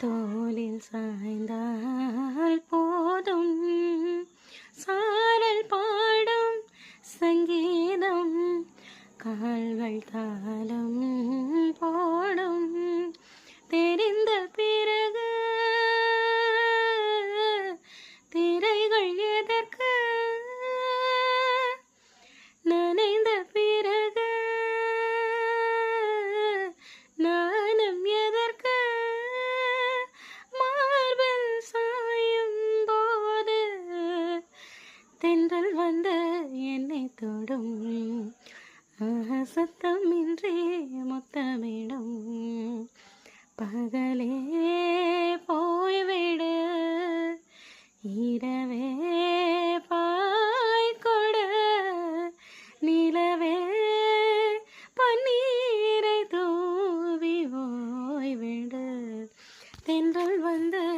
தோளில் சாய்ந்தால் போதும். சாரல் பாடும் சங்கீதம் கால்கள் தாளம் தென்றல் வந்து என்னை தொடும். சத்தமின்றி முத்தமிடும். பகலே போய்விடு. இரவே பாய்கொடு நிலவே பன்னீரை தூவி ஓய்விடு. தென்றல் வந்து